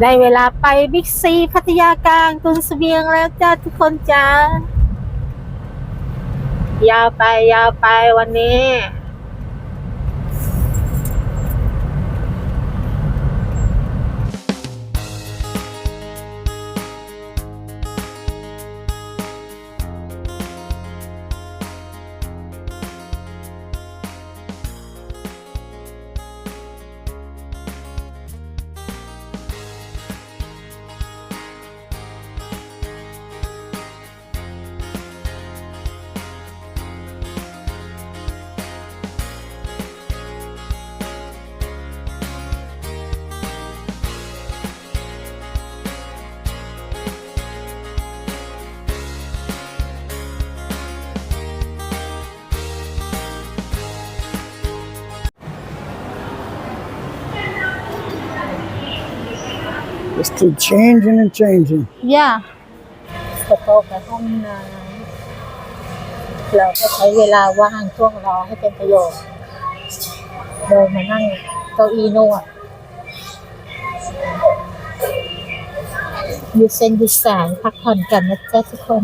ได้เวลาไปบิ๊กซีพัทยากลางตุนเสบียงแล้วจ้าทุกคนจ้ายาวไปยาวไปวันนี้ keep changing and changing. ย่าสโต๊ะกับห้องน้ำเราก็ใช้เวลาว่างช่วงรอให้เป็นประโยชน์เดินมานั่งเก้าอี้นวดยืดเส้นยืดสายพักผ่อนกันนะจ๊ะทุกคน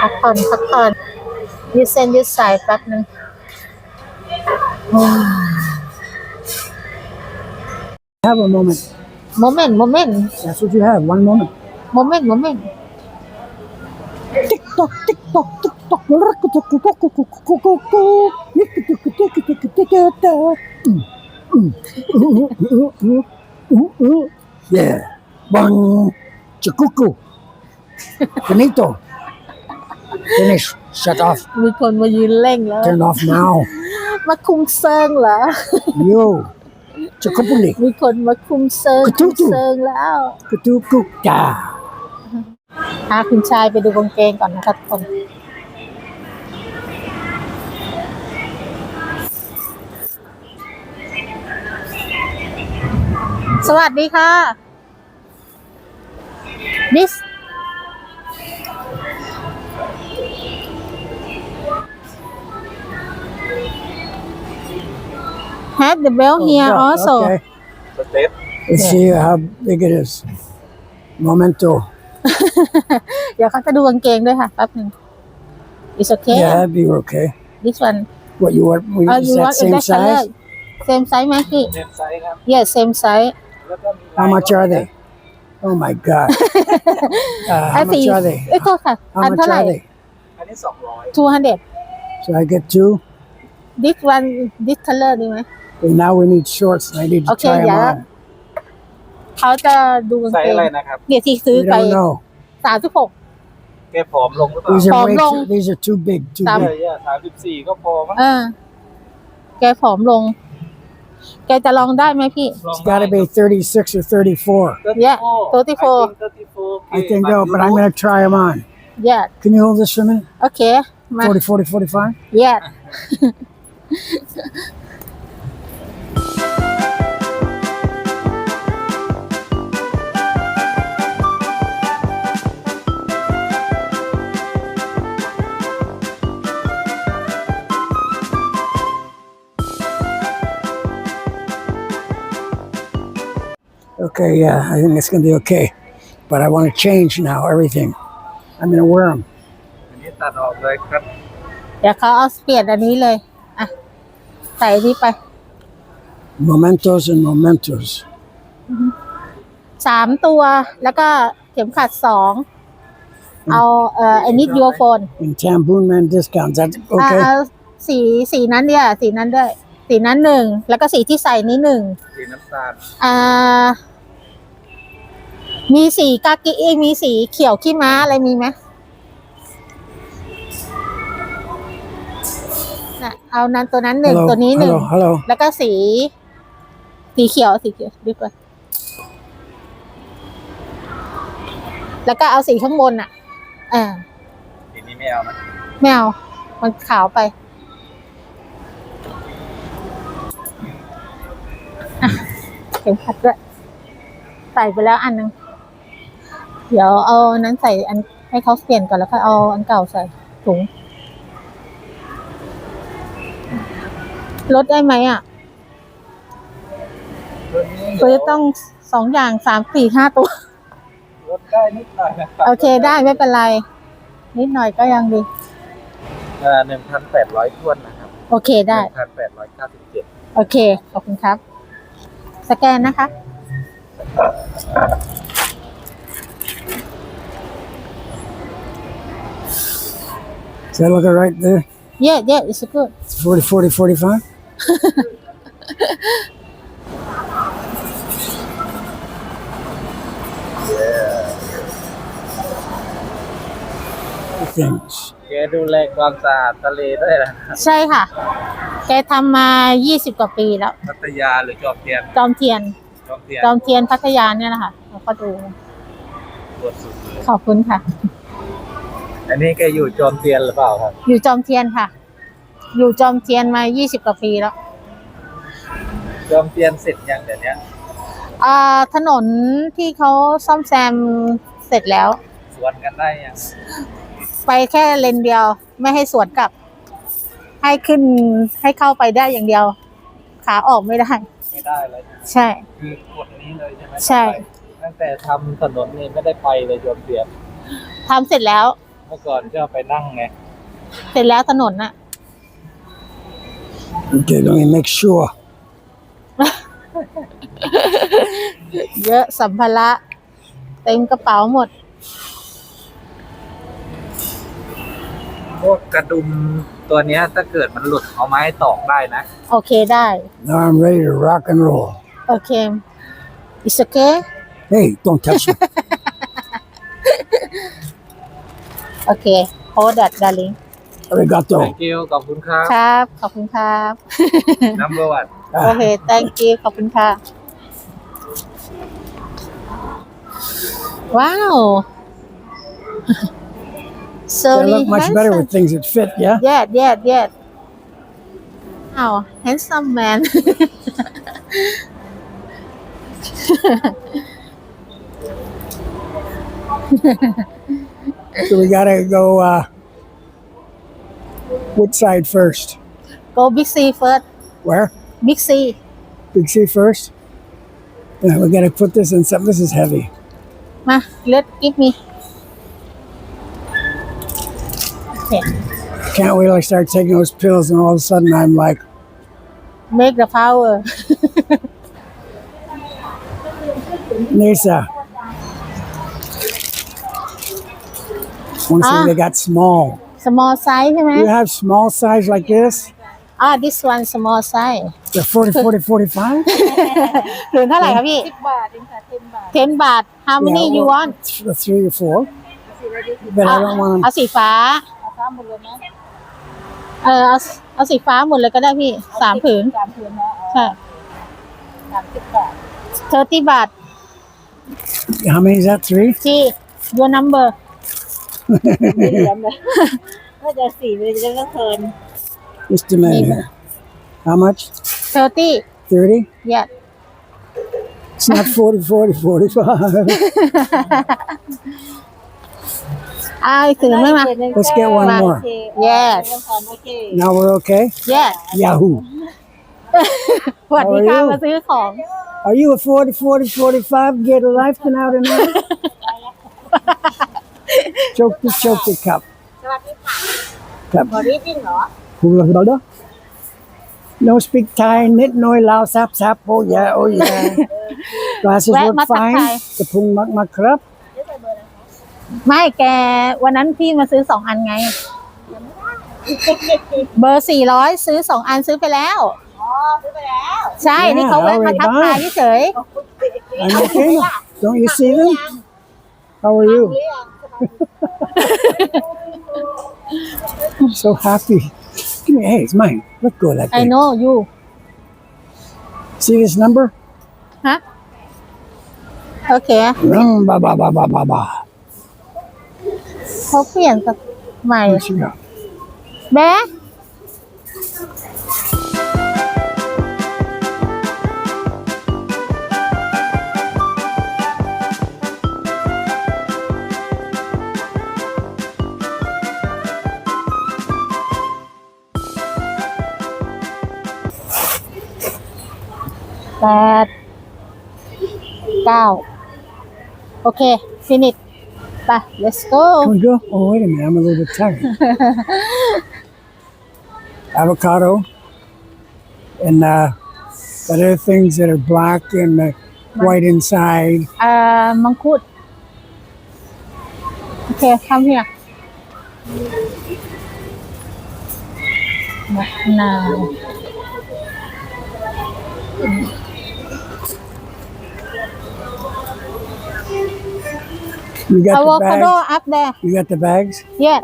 พักผ่อนพักผ่อนยืดเส้นยืดสายแป๊บนึงว้าว Have a moment. โมเมนต์โมเมนต์ That's what you have. One moment. โมเมนต์โมเมนต์ Tick tock, tick tock, tick tock. Yeah. Bang. Chikuku. Finito. Finish. Shut off. มีคนมายืนเร่งแล้ว Turn off now. มาคุมเซิงเหรอ Yo. Chikupuli. มีคนมาคุมเซิงกระทุ้คุงมเซิงแล้ว Kutukuka. พาคุณชายไปดูกางเกงก่อนนะครับทุกคนสวัสดีค่ะ this had the bell here Oh, also Okay. Let's see how big it is. Momento. เดี๋ยวเขาจะดูกางเกงด้วยค่ะแป๊บหนึ่ง it's okay Yeah, that'd be okay. this one What you want? we- Oh, Is you that want in same that color? size? Same size ไหมพี่ เจ็ดไซส์ครับ Yes same size How much are they? Oh my God. Uh, ไอ้ how สี much are they? เอ้ยโทษค่ะ How อัน much เท่าไหร่ are they? อันนี้สองร้อย two hundred So I get two. this one this color ดีไหม And now we need shorts. and I need to Okay, try them yeah. on. เขาจะดูกาง ไซ เก ส์ ง อะไรนะครับ เนี่ยที่ซื้อ We ไป don't know. สามสิบหก แกผอมลงหรือเปล่า These are way Long. too, these are too big. Too ตาม ใช่ big. สามสิบสี่ก็พอมั้ง เออ แกผอมลง แกจะลองได้ไหมพี่ It's got to be 36 or 34. Yeah, 34. I think so, but I'm going to try them on. yeah Can you hold this for a minute? โอเค มา 40, 40, 45? yeah Okay, yeah, I think it's going to be okay. But I want to change now, everything. I'm going to wear them. อันนี้ตัดออกเลยครับ เดี๋ยวเขาเอาเปลี่ยนอันนี้เลยอะใส่นี่ไป Mementos and mementos. สามตัวแล้วก็เข็มขัดสองเอาเอ่อไอ้นิดยูโฟน And Tamboon Man discounts. That's อ่า okay. เอาสีสีนั้นเนี่ยสีนั้นด้วย สีนั้นหนึ่งแล้วก็สีที่ใส่นี้หนึ่งสีน้ำตาลอ่า มีสีกากิเอยมีสีเขียวขี้ม้าอะไรมีไหมน่ะเอานั้นตัวนั้นหนึ่ง Hello, ตัวนี้หนึ่ง hello, hello. แล้วก็สี สีเขียวสีเขียวดีกว่า แล้วก็เอาสีข้างบนอะอ่าสีนี้ไม่เอานะไม่เอา มันขาวไปอะเข็มขัดด้วยใส่ไปแล้วอันหนึง เดี๋ยวเอาอันนั้นใส่อันให้เขาเปลี่ยนก่อนแล้วก็เอาอันเก่าใส่ถุงลดได้ไหมอะตัวนี้ตัวจะต้องสองอย่างสามสี่ห้าตัวลดได้นิดหน่อยนะครับโอเคได้ไม่เป็นไร นิดหน่อยก็ยังดีหนึ่งพันแปดร้อยทวนนะครับ โอเคได้หนึ่งพันแปดร้อยเก้าสิบเจ็ดโอเค ขอบคุณครับ สแกนนะคะ Does that look all right there? yeah yeah it's good It's 40, 40, 45? Things. แกดูแลความสะอาดทะเลด้วยนะใช่ค่ะ แกทำมา 20 กว่าปีแล้ว พัทยาหรือจอมเทียนจอมเทียน จอมเทียนจอมเทียนพัทยาเนี่ยแหละค่ะเราก็ดูตัวสุดเลย ขอบคุณค่ะ อันนี้แกอยู่จอมเทียนหรือเปล่าครับ อยู่จอมเทียนค่ะ อยู่จอมเทียนมา 20 กว่าปีแล้วจอมเทียนเสร็จยังเดี๋ยวนี้อ่าถนนที่เขาซ่อมแซมเสร็จแล้ว สวนกันได้ยัง ไปแค่เลนเดียว ไม่ให้สวนกลับ ให้ขึ้นให้เข้าไปได้อย่างเดียว ขาออกไม่ได้ ไม่ได้เลยใช่ไหมใช่คือกฎนี้เลยใช่ไหมใช่ ตั้งแต่ทำถนนนี่ไม่ได้ไปเลยจอมเทียนทำเสร็จแล้วเมื่อก่อนก็ไปนั่งไง เสร็จแล้วถนนน่ะ Okay, let me make sure. เยอะสัมภาระเต็มกระเป๋าหมด พวกกระดุมตัวเนี้ยถ้าเกิดมันหลุดเอาไม้ตอกได้นะ โอเคได้ Now I'm ready to rock and roll. โอเค it's okay Hey, don't touch me. okay. Hold that darling you. thank you. ขอบคุณครับครับ ขอบคุณครับ number one. โอเค thank you ขอบคุณค่ะ ว้าว so They look much better with things that fit, yeah? yeah yeah yeah. Wow handsome man. So we gotta go uh, which side first? Go Big C first. Where? Big C. Big C first. Yeah, we gotta put this in something. This is heavy. Ma, let give me. Okay. Can't wait till I start taking those pills, and all of a sudden I'm like. Make the power. Nisa. One Ah. thing they got small. small size ใช่ไหม You have small size like this? อ่า this one small size They're 40, 40, 45? ถึงเท่าไหร่ครับพี่10บาทเองค่ะ10บาท 10 บาท how many Yeah, you well, want th- Three or four. But I don't want เอาสีฟ้า เอาซ้ำหมดเลยนะเออเอาเอาสีฟ้าหมดเลยก็ได้พี่สามผืนสามผืนนะใช่สามสิบบาท 30 บาท How many is that? Three? ที่ your number ไม่เหลือเลยก็จะสี่เลยจะต้องเทิน Just a minute here. How much? 30 30? yeah It's not 40, 40, 45. เอาอีกผืนไหมมา Let's get one มา more. Yes เรื่องความโอเค Now we're okay? yeah Yahoo. สวัสดีค่ะ How are you? มาซื้อของ Are you a 40, 40, 45? Get a life Now tonight? choke the choke the cup. สวัสดีค่ะ Cup. บอดี้จริงเหรอ Hula hula. No speak Thai, nit noi lao sap sap. Oh yeah, oh yeah. Glasses Wet look masak fine. Thai. The pung mak mak krap. ไม่แกวันนั้นพี่มาซื้อสองอันไง เบอร์สี่ร้อยซื้อสองอันซื้อไปแล้ว อ๋อ ซื้อไปแล้ว ใช่ Yeah, นี่เขาแวะมาทักทายเฉย I'm okay. Don't you see them? How are you? เรื่อง So happy. Give me, hey, it's mine. Let go of that ไอ thing. know you See this number? ฮะ โอเค Rum ba ba ba ba ba ba. เขาเปลี่ยนสใหม่ What you got? แบ๊ะ แปด เก้าโอเค finish ไป let's go Can we go? Oh, wait a minute. I'm a little bit tired. Avocado and uh, but other things that are black and uh, white inside. เอ่อมังคุด โอเคทำเฮียมะนาว You got อะโว the คาโด bags. อัพแด You got the bags. yeah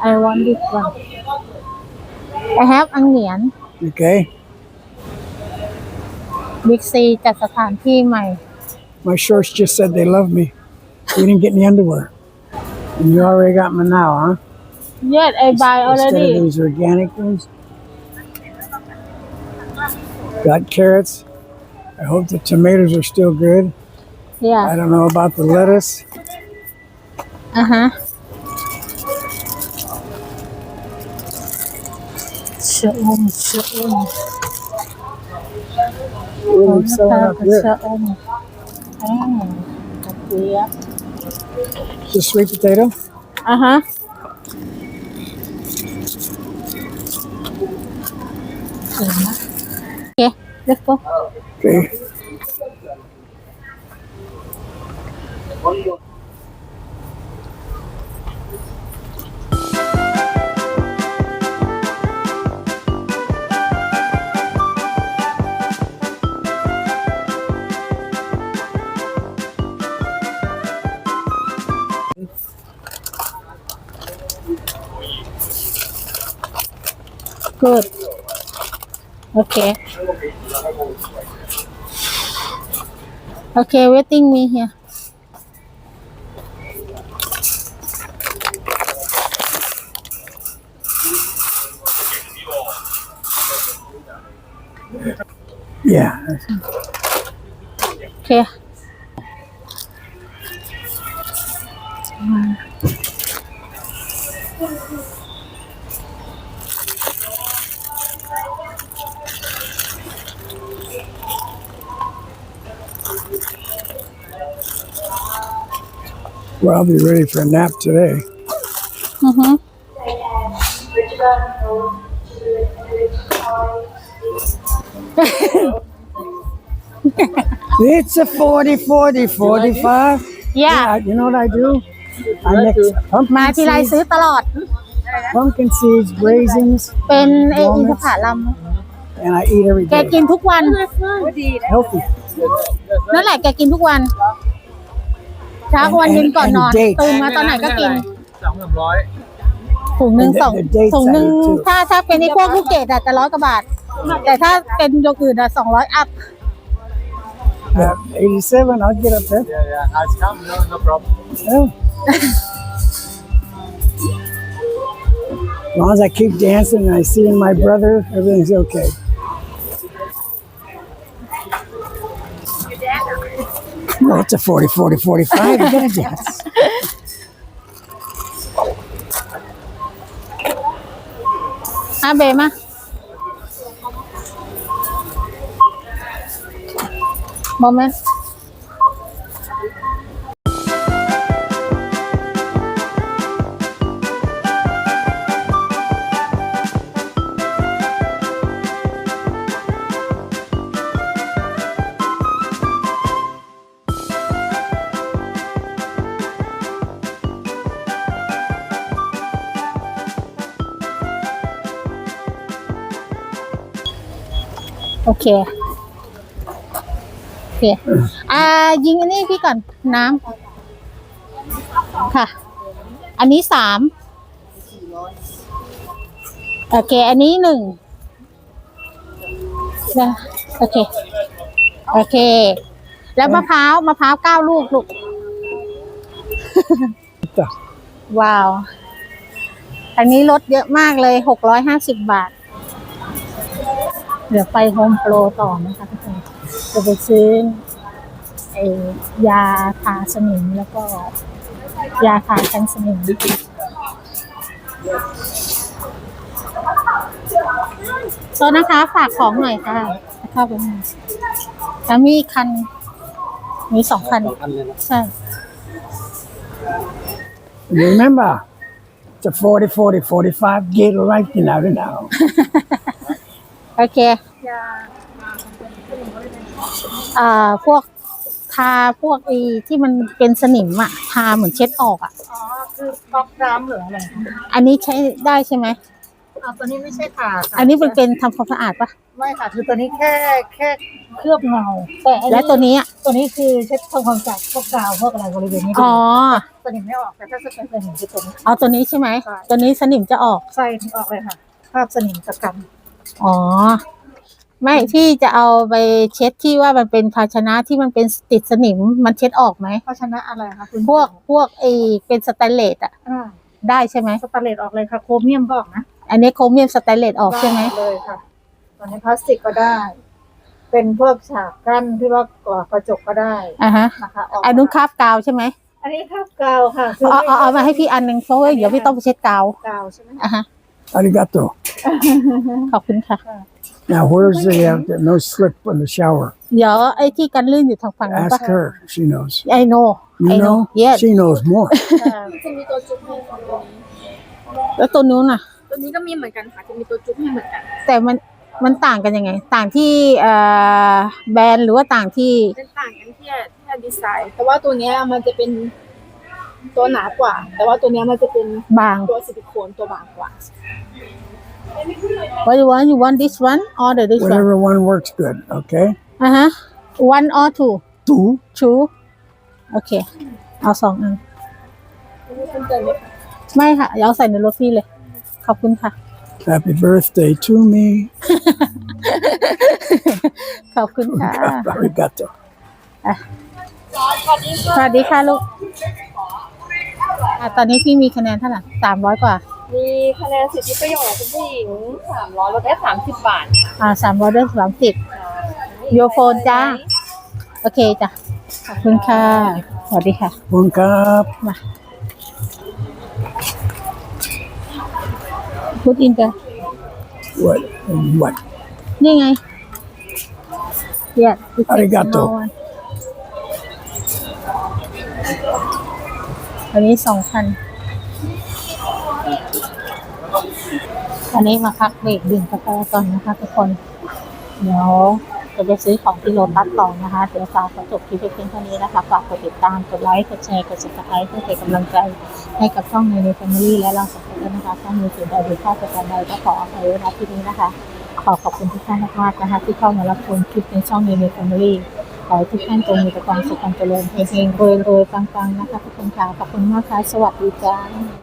I want this one I have อังเหนียน Okay. Big C จัดสถานที่ใหม่ My shorts just said they love me. You didn't get any underwear. And you already got me now, huh? Yes, I buy already. Instead of these organic ones. Got carrots. I hope the tomatoes are still good. Yeah. I don't know about the lettuce. Uh huh. Shalom, shalom. Oh, so up here. Mm. Just sweet potato. Uh huh. Okay, let's go. Okay. Good okay. Okay waiting me here. Yeah. okay Well, I'll be ready for a nap today. mm-hmm. It's a 40, 40, 45. yeah You know what I do? I mix มา pumpkin ทีไร seeds, ซื้อตลอด pumpkin seeds, raisins, เป็นเออินทผลัม and I eat every แก day. กินทุกวัน Healthy. นั่นแหละแกกินทุกวัน เช้ากับวันเย็นก่อนนอน And dates ตื่นมาตอนไหนก็กิน สองสามร้อยถุงหนึ่ง And the- สอง the dates ถุงหนึ่ง I eat too. ถ้าถ้าเป็นไอ้พวกลูกเกดอะจะร้อยกว่าบาท แต่ถ้าเป็นโยเกิร์ตอะสองร้อยอัพ At 87, I'll get up there. yeah yeah I'll come no no problem Oh. As long as I keep dancing and I see my brother, everything's okay. Well, it's a 40, 40, 45. You gotta dance. ആ bema moment โมเมนต์โอเคโอเคอ่ายิงอันนี้พี่ก่อนน้ำค่ะ อันนี้สามโอเค อันนี้หนึ่งนะโอเค โอเค แล้วมะพร้าวมะพร้าวเก้าลูกลูกว้าว อันนี้ลดเยอะมากเลยหกร้อยห้าสิบบาท เดี๋ยวไปโฮมโปรต่อนะคะทุกคนจะไปซื้อไอยาทาสนิมแล้วก็ ยาทากันสนิมโซนะคะฝากของหน่อยค่ะเข้าไปหน่อยแล้วมีคัน มีสองคันสองคันเลยนะใช่ Remember, it's a 40, 40, 45 gate right now and now. โอเคอ่าพวกทาพวกไอีที่มันเป็นสนิมอะทาเหมือนเช็ดออกอะอ๋อคือก๊อกน้ำหรืออะไรคะอันนี้ใช้ได้ใช่ไหมอ๋อตัวนี้ไม่ใช่ค่ะอันนี้มันเป็นทำความสะอาดปะไม่ค่ะคือตัวนี้แค่แค่เคลือบเงาแต่อันและนี้ตัวนี้อะตัวนี้คือเช็ดทำความสะอาดพวกกาวพวกอะไรบริเวณนี้อ๋อตัวนี้ไม่ออกแต่ถ้าจะเป็นสนิมคือตัวนี้เอาตัวนี้ใช่ไหมใช่ตัวนี้สนิมจะออกใส่ถึงออกเลยค่ะคราบสนิมจะกัน อ๋อ ไม่ที่จะเอาไปเช็ดที่ว่ามันเป็นภาชนะที่มันเป็นติดสนิมมันเช็ดออกไหมภาชนะอะไรคะคุณพวกพวกไอเป็นสแตนเลสอะอ่าได้ใช่ไหมสแตนเลสออกเลยค่ะโครเมียมก็ออกนะอันนี้โครเมียมสแตนเลสออกใช่ไหมด้เลยค่ะตอนนี้พลาสติกก็ได้ เป็นพวกฉากกั้นที่ว่ากรอบกระจกก็ได้อ่าฮะนะคะออกอันนู้นคราบกาวใช่ไหมอันนี้คราบกาวค่ะคืเอาเอาเอามาให้พี่อันหนึ่งเพราะว่าเดี๋ยวพี่ต้องไปเช็ดกาว กาวใช่ไหมอะฮะ Arigato. ขอบคุณค่ะ Now, where's the uh, the no slip in the shower? เดี๋ยวไอ้ที่กันลื่นอยู่ทางฝั่งนั้นปะ Ask her. She knows. I know You I know know? yes She knows more. จะมีตัวจุ๊บให้ของตัวนี้แล้วตัวนู้นน่ะ ตัวนี้ก็มีเหมือนกันค่ะจะมีตัวจุ๊บให้เหมือนกันแต่มันมันต่างกันยังไง ต่างที่เอ่อแบรนด์หรือว่าต่างที่เป็นต่างกันที่ที่ดีไซน์ แต่ว่าตัวเนี้ยมันจะเป็น ตัวหนากว่า แต่ว่าตัวเนี้ยมันจะเป็นบาง ตัวซิลิโคนตัวบางกว่า What you want you want this one or the this one Whatever one works good. Okay. อะฮะ one or two Two. two โอเคเอาสองอันไม่สนใจไหมคะไม่ค่ะเอาใส่ในรถพี่เลย ขอบคุณค่ะ Happy birthday to me. ขอบคุณค่ะ Arigato. สวัสดีค่ะลูก อะตอนนี้พี่มีคะแนนเท่าไหร่สามร้อยกว่า มีคะแนนสิทธิประโยชน์คุณผู้หญิงสามร้อยลดได้สามสิบบาทอ่าสามร้อยได้สามสิบ โยโฟนจ้า โอเคจ้ะ ขอบคุณค่ะ สวัสดีค่ะ One cup. มาพูดอินจ้ะ What? And what? นี่ไงเดี๋ยว Arigato อันนี้สองพันอันนี้มาพักเบรกดื่มกาแฟก่อนนะคะทุกคน เดี๋ยวจะไปซื้อของที่โลตัสต่อนะคะ เดี๋ยวฝากขอจบคลิปเพียงเท่านี้นะคะ ฝากกดติดตาม กดไลค์ กดแชร์ กด subscribe เพื่อเป็นกำลังใจให้กับช่องในใน Family และเราสองคนนะคะถ้ามีสิ่งใดหรือข้อประการใดก็ขออภัยไว้ณที่นี้นะคะ ขอขอบคุณทุกท่านมากๆนะคะ ที่เข้ามารับชมคลิปในช่องในใน Family ขอให้ทุกท่านจงมีแต่ความสุขความเจริญเฮงๆรวยๆปังๆนะคะทุกคนค่ะขอบคุณมากค่ะสวัสดีจ้า